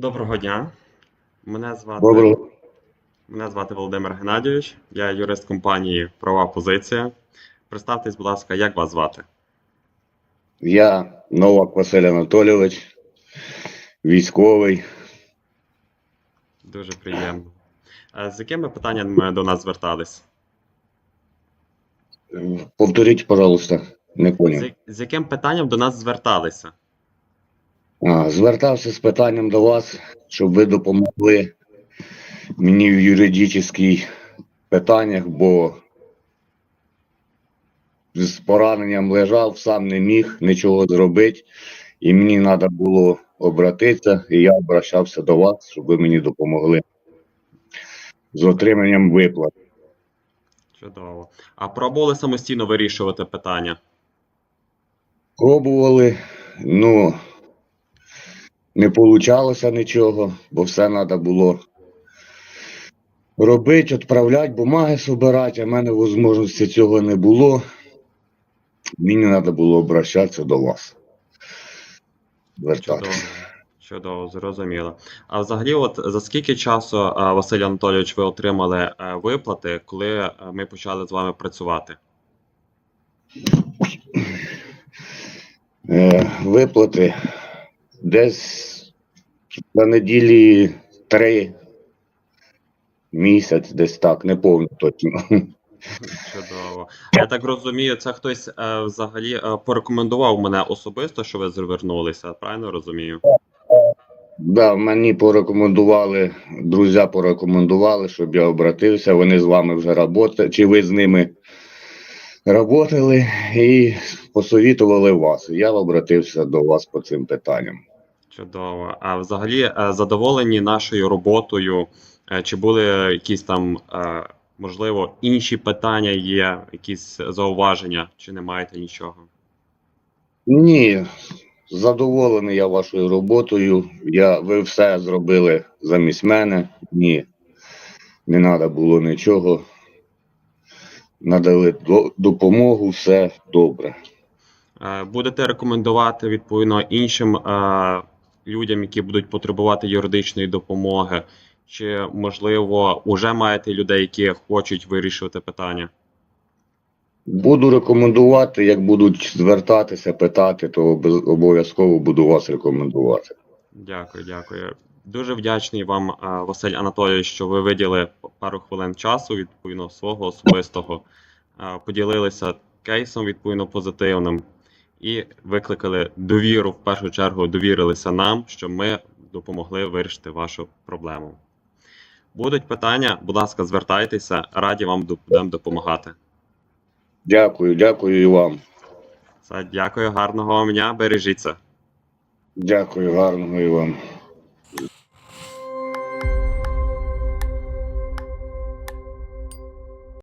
Доброго дня. Мене звати, Доброго. мене звати Володимир Геннадійович. Я юрист компанії Права Позиція. Представтесь, будь ласка, як вас звати? Я Новак Василь Анатолійович, військовий. Дуже приємно. Е, З якими питаннями до нас звертались? Повторіть, пожалуйста, не поняв. я- з яким питанням до нас зверталися? Звертався з питанням до вас, щоб ви допомогли мені в юридичних питаннях, бо з пораненням лежав, сам не міг нічого зробити, і мені треба було обратитися, і я обращався до вас, щоб ви мені допомогли з отриманням виплат. Чудово. А пробували самостійно вирішувати питання? Пробували, ну не вийшло нічого, бо все треба було робити, відправляти, бумаги збирати, а в мене можливості цього не було. Мені треба було обращатися до вас. Чудово. Чудово, зрозуміло. А взагалі, от за скільки часу, е, Василь Анатолійович, ви отримали е, виплати, коли е, ми почали з вами працювати? Виплати десь на неділі три місяць, десь так, не повно точно. Чудово. Я так розумію, це хтось е, взагалі е, порекомендував мене особисто, що ви звернулися, правильно розумію? Да, мені порекомендували, друзі порекомендували, щоб я обратився. Вони з вами вже працювали, чи ви з ними працювали і посовітували вас. Я обратився до вас по цим питанням. Чудово. А взагалі е, задоволені нашою роботою? Е, Чи були якісь там, е, можливо, інші питання є, якісь зауваження, чи не маєте нічого? Ні, задоволений я вашою роботою. Я, ви все зробили замість мене. Ні, не треба було нічого. Надали до- допомогу, все добре. Будете рекомендувати відповідно іншим е, людям, які будуть потребувати юридичної допомоги, чи можливо вже маєте людей, які хочуть вирішувати питання? Буду рекомендувати, як будуть звертатися, питати, то обов'язково буду вас рекомендувати. Дякую, дякую. Дуже вдячний вам, е, Василь Анатолійович, що ви виділи пару хвилин часу відповідно свого особистого, е, поділилися кейсом відповідно позитивним і викликали довіру, в першу чергу довірилися нам, що ми допомогли вирішити вашу проблему. Будуть питання, будь ласка, звертайтеся, раді вам будемо допомагати. Дякую, дякую і вам. Все, дякую, гарного вам дня, бережіться. Дякую, гарного і вам.